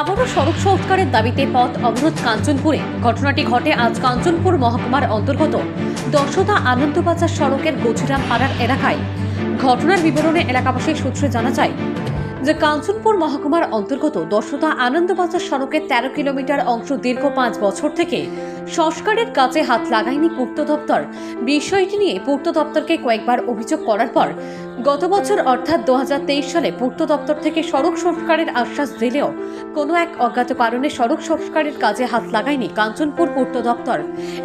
আবারও সড়ক সংস্কারের দাবিতে পথ অবরোধ কাঞ্চনপুরে। ঘটনাটি ঘটে আজ কাঞ্চনপুর মহকুমার অন্তর্গত দশদা আনন্দবাজার সড়কের গোছিরাম পাড়ার এলাকায়। ঘটনার বিবরণে এলাকাবাসীর সূত্রে জানা যায় যে কাঞ্চনপুর মহকুমার অন্তর্গত দশদা আনন্দবাজার সড়কের তেরো কিলোমিটার অংশ দীর্ঘ পাঁচ বছর থেকে সংস্কারের কাজে হাত লাগায়নি পূর্ত দপ্তর। বিষয়টি নিয়ে পূর্ত দপ্তরকে কয়েকবার অভিযোগ করার পর গত বছর অর্থাৎ দু সালে পূর্ত দপ্তর থেকে সড়ক সংস্কারের আশ্বাস দিলেও কোনো এক অজ্ঞাত কারণে সড়ক সংস্কারের কাজে হাত লাগায়নি কাঞ্চনপুর পূর্ত দপ্তর।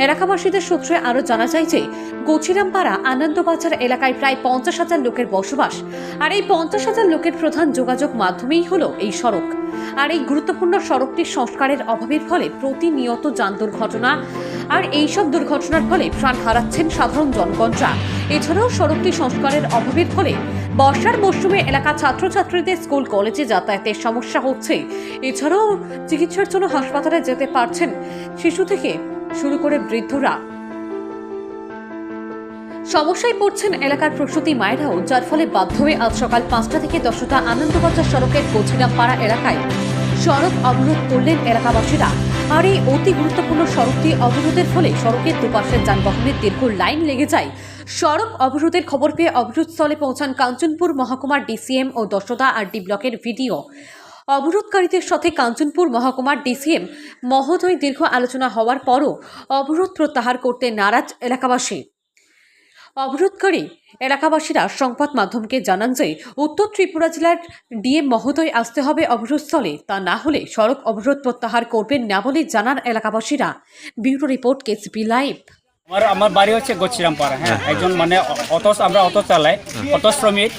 এলাকাবাসীদের সূত্রে আরও জানা যায় যে গচিরামপাড়া আনন্দবাজার এলাকায় প্রায় পঞ্চাশ হাজার লোকের বসবাস। আর এই পঞ্চাশ হাজার লোকের প্রধান যোগাযোগ মাধ্যমেই হলো এই সড়ক। আর এই গুরুত্বপূর্ণ সড়কটির সংস্কারের অভাবের ফলে প্রতিনিয়ত যান দুর্ঘটনা আর এইসব দুর্ঘটনার ফলে প্রাণ হারাচ্ছেন সাধারণ জনগণরা। এছাড়াও সড়কটি সংস্কারের অভাবের ফলে বর্ষার মৌসুমে এলাকা ছাত্রছাত্রীদের স্কুল, কলেজে যাতায়াতের সমস্যা হচ্ছে। এছাড়াও চিকিৎসার জন্য হাসপাতালে যেতে পারছেন শিশু থেকে শুরু করে বৃদ্ধরা। সমস্যায় পড়ছেন এলাকার প্রসূতি মায়েরাও, যার ফলে বাধ্য হয়ে আজ সকাল পাঁচটা থেকে দশটা আনন্দবাজার সড়কের কোচিরাম পাড়া এলাকায় সড়ক অবরোধ করলেন এলাকাবাসীরা। আর এই অতি গুরুত্বপূর্ণ সড়কটি অবরোধের ফলে সড়কের দুপাশের যানবাহনের দীর্ঘ লাইন লেগে যায়। সড়ক অবরোধের খবর পেয়ে অবরোধস্থলে পৌঁছান কাঞ্চনপুর মহকুমার ডিসিএম ও দশদা আর ডি ব্লকের ভিডিও। অবরোধকারীদের সাথে কাঞ্চনপুর মহকুমার ডিসিএম মহোদয় দীর্ঘ আলোচনা হওয়ার পরও অবরোধ প্রত্যাহার করতে নারাজ এলাকাবাসী। অবরোধকারী এলাকাবাসীরা সংবাদ মাধ্যমকে জানান যে উত্তর ত্রিপুরা জেলার ডিএম মহোদয় আসতে হবে অবরোধস্থলে। তা না হলে সড়ক অবরোধ প্রত্যাহার করবেন না বলে জানান এলাকাবাসীরা। Bureau report KCP live. আমার আমার বাড়ি হচ্ছে গচ্ছিরামপাড়া হ্যাঁ। একজন মানে অটো আমরা অটো চালাই অত শ্রমিক।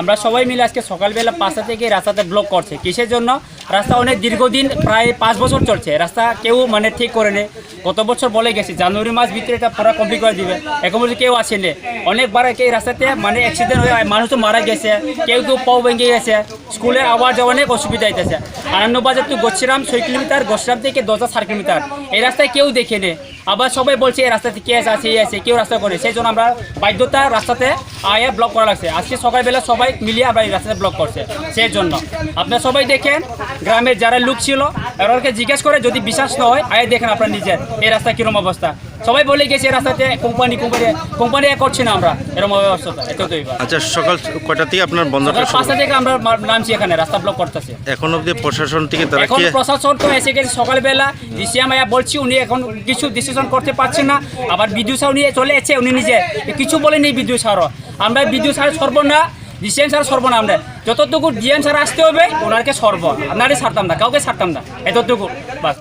আমরা সবাই মিলে আজকে সকালবেলা পাঁচটা থেকে রাস্তাতে ব্লক করছে। কিসের জন্য? রাস্তা অনেক দীর্ঘদিন, প্রায় পাঁচ বছর চলছে। রাস্তা কেউ মানে ঠিক করে নেই। গত বছর বলে গেছে, জানুয়ারি মাস ভিতরে এটা পুরো কমপ্লিট করে দিবে। এখন বলছে কেউ আসেনি অনেকবার এই রাস্তাতে মানে অ্যাক্সিডেন্ট হয়ে মানুষ তো মারা গেছে, কেউ কেউ পাও ভেঙে গেছে। স্কুলে আওয়ার যাওয়া অনেক অসুবিধা হইতেছে। আনন্দবাজার তো গচ্ছিরাম ছয় কিলোমিটার গচ্ছিরাম থেকে দশ হাজার কিলোমিটার। এই রাস্তায় কেউ দেখেনি আবার সবাই বলছে, এই রাস্তাতে কে আছে আছে এই আছে, কেউ রাস্তা করে। সেই জন্য আমরা বাধ্যতা রাস্তাতে আয়া ব্লক করা লাগছে। আজকে সকালবেলা সবাই মিলিয়ে আমরা এই রাস্তাতে ব্লক করছে, সেই জন্য। আপনার সবাই দেখেন, গ্রামের যারা লুক ছিল, এরকে জিজ্ঞেস করে যদি বিশ্বাস না হয়, আয়া দেখেন আপনার নিজের, এই রাস্তা কিরম অবস্থা। সবাই বলে গেছে রাস্তাতে কোম্পানি কোম্পানি কোম্পানি করছে না আমরা। এরকম অবস্থা এতটাই আচ্ছা সকাল কয়টা থেকে আপনার সকাল পাঁচটা থেকে আমরা নামছি এখানে রাস্তা ব্লক করতেছে। এখন অবধি প্রশাসন থেকে তারা এখন প্রশাসন তো এসে গেছে সকালবেলা ডিসিএম আয়া বলছি উনি এখন কিছু ডিসিশন করতে পারছে না। আবার বিদ্যুৎ সাহ নিয়ে চলে এসেছে উনি নিজে। কিছু বলেনি বিদ্যুৎ সারও আমরা বিদ্যুৎ সার সর্ব না ডিসিএম স্যার সর্ব না আমরা। যতটুকু ডিএম স্যার আসতে হবে ওনারকে সর্ব। আপনারই ছাড়তাম না কাউকে ছাড়তাম না এতটুকু বাস।